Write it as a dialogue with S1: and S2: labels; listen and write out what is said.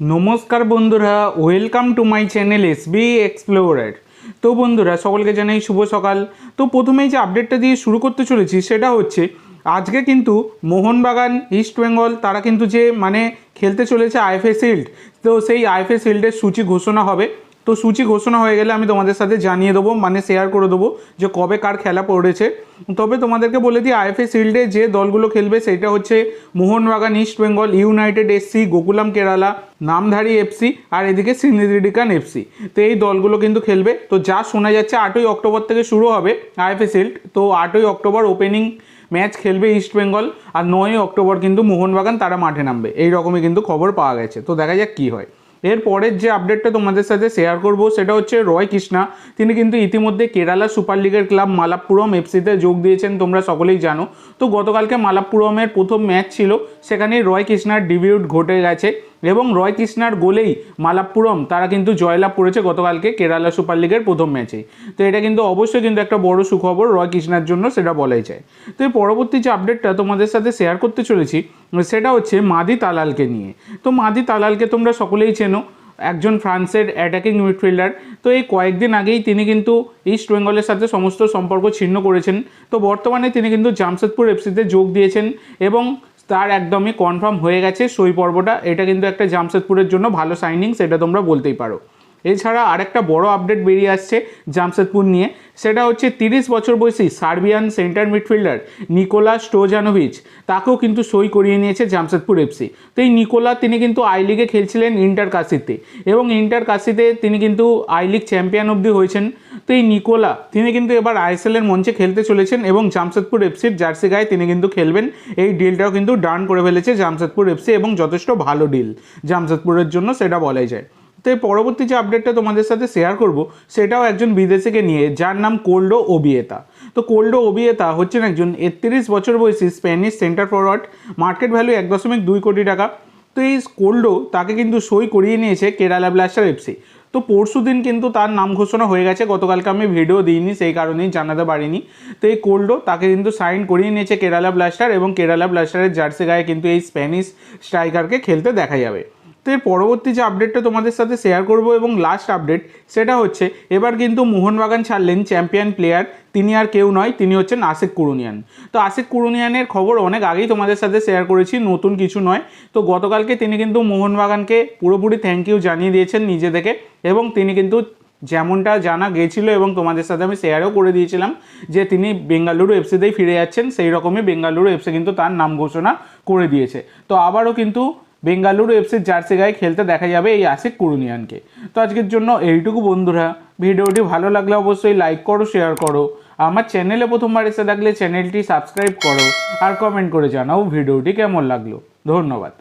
S1: নমস্কার বন্ধুরা welcome to my channel S B explorer তো বন্ধুরা, সকলকে জানাই শুভ সকাল। তো প্রথমেই যে আপডেটটা দিয়ে শুরু করতে চলেছি, সেটা হচ্ছে, আজকে কিন্তু মোহনবাগান ইস্ট বেঙ্গল তারা কিন্তু যে মানে খেলতে চলেছে আইএফএ শিল্ড তো সেই আইএফএ শিল্ডের সূচি ঘোষণা হবে। তো সূচি ঘোষণা হয়ে গেলে আমি তোমাদের সাথে জানিয়ে দেবো মানে শেয়ার করে দেবো যে কবে কার খেলা পড়েছে। তবে তোমাদেরকে বলে দিই, আইএফএ শিল্ডে যে দলগুলো খেলবে সেটা হচ্ছে Mohun Bagan, East Bengal, United SC Gokulam Kerala, Namdhari FC আর এদিকে সিনিদিরিকান এফসি তো এই দলগুলো কিন্তু খেলবে। তো যা শোনা যাচ্ছে আটই অক্টোবর থেকে শুরু হবে আইএফএ শিল্ড। তো আটই অক্টোবর ওপেনিং ম্যাচ খেলবে ইস্ট বেঙ্গল আর নয়ই অক্টোবর কিন্তু মোহনবাগান তারা মাঠে নামবে। এই রকমই কিন্তু খবর পাওয়া গেছে। তো দেখা যাক কী হয়। এর পরের যে আপডেটটা তোমাদের সাথে শেয়ার করব, সেটা হচ্ছে রয় কৃষ্ণা। তিনি কিন্তু ইতিমধ্যে কেরালা সুপার লিগের ক্লাব মালাপ্পুরম এফসিতে যোগ দিয়েছেন, তোমরা সকলেই জানো। তো গতকালকে মালাপ্পুরমের প্রথম ম্যাচ ছিল, সেখানেই রয় কৃষ্ণার ডিবিউট ঘটে গেছে। এবং রয় কৃষ্ণার গোলেই মালাপ্পুরম, তারা কিন্তু জয়লাভ করেছে গতকালকে কেরালা সুপার লিগের প্রথম ম্যাচে। তো এটা কিন্তু অবশ্যই কিন্তু একটা বড় সুখবর রয় কৃষ্ণার জন্য সেটা বলাই যায়। তো এই পরবর্তী যে আপডেটটা তোমাদের সাথে শেয়ার করতে চলেছি, সেটা হচ্ছে মাদি তালালকে নিয়ে। তো মাদি তালালকে তোমরা সকলেই চেনো, একজন ফ্রান্সের অ্যাটাকিং মিডফিল্ডার তো এই কয়েকদিন আগেই তিনি কিন্তু ইস্ট বেঙ্গলের সাথে সমস্ত সম্পর্ক ছিন্ন করেছেন। তো বর্তমানে তিনি কিন্তু জামশেদপুর এফসিতে যোগ দিয়েছেন এবং তার একদমই কনফার্ম হয়ে গেছে সই পর্বটা। এটা কিন্তু একটা জামশেদপুরের জন্য ভালো সাইনিং সেটা তোমরা বলতেই পারো। এছাড়া আরেকটা বড় আপডেট বেরিয়ে আসছে জামশেদপুর নিয়ে। সেটা হচ্ছে তিরিশ বছর বয়সী Serbian centre midfielder Nikola Stojanovic, তাকেও কিন্তু সই করিয়ে নিয়েছে জামশেদপুর এফসি তো এই নিকোলা তিনি কিন্তু আই লিগে খেলছিলেন ইন্টার কাশিতে এবং ইন্টার কাশিতে তিনি কিন্তু আই লিগ চ্যাম্পিয়ন অবধি হয়েছেন। তো এই নিকোলা তিনি কিন্তু এবার আইএসএল এর মঞ্চে খেলতে চলেছেন এবং জামশেদপুর এফসির জার্সি গায়ে তিনি কিন্তু খেলবেন। এই ডিলটাও কিন্তু ডান করে ফেলেছে জামশেদপুর এফসি এবং যথেষ্ট ভালো ডিল জামশেদপুরের জন্য, সেটা বলাই যায়। তো পরবর্তী যে আপডেটটা তোমাদের সাথে শেয়ার করব, সেটাও একজন বিদেশিকে নিয়ে, যার নাম কোল্ডো ওবিয়েতা। তো কোল্ডো ওবিয়েতা হচ্ছেন একজন একত্রিশ বছর বয়সী Spanish centre forward market value এক দশমিক দুই কোটি টাকা। তো এই কোল্ডো তাকে কিন্তু সই করিয়ে নিয়েছে কেরালা ব্লাস্টার এফসি তো পরশু দিন কিন্তু তার নাম ঘোষণা হয়ে গেছে, গতকালকে আমি ভিডিও দিইনি, সেই কারণেই জানাতে পারিনি। তো এই কোল্ডো তাকে কিন্তু সাইন করিয়ে নিয়েছে কেরালা ব্লাস্টার এবং কেরালা ব্লাস্টারের জার্সি গায়ে কিন্তু এই স্প্যানিশ স্ট্রাইকারকে খেলতে দেখা যাবে। এর পরবর্তী যে আপডেটটা তোমাদের সাথে শেয়ার করব এবং লাস্ট আপডেট সেটা হচ্ছে এবার কিন্তু মোহনবাগান ছাড়লেন চ্যাম্পিয়ন প্লেয়ার তিনি আর কেউ নয়, তিনি হচ্ছেন আশিক কুরুনিয়ান। তো আশিক কুরুনিয়ানের খবর অনেক আগেই তোমাদের সাথে শেয়ার করেছি, নতুন কিছু নয়। তো গতকালকে তিনি কিন্তু মোহনবাগানকে পুরোপুরি থ্যাংক ইউ জানিয়ে দিয়েছেন নিজে থেকে এবং তিনি কিন্তু যেমনটা জানা গিয়েছিল এবং তোমাদের সাথে আমি শেয়ারও করে দিয়েছিলাম যে তিনি বেঙ্গালুরু এফসিতেই ফিরে যাচ্ছেন, সেই রকমই বেঙ্গালুরু এফসি কিন্তু তার নাম ঘোষণা করে দিয়েছে। তো আবারও কিন্তু বেঙ্গালুরু এফসির জার্সি গায়ে খেলতে দেখা যাবে এই আশিক কুরুনিয়ানকে। তো আজকের জন্য এইটুকু বন্ধুরা। ভিডিওটি ভালো লাগলে অবশ্যই লাইক করো শেয়ার করো। আমার চ্যানেলে প্রথমবার এসে থাকলে চ্যানেলটি সাবস্ক্রাইব করো আর কমেন্ট করে জানাও ভিডিওটি কেমন লাগল। ধন্যবাদ।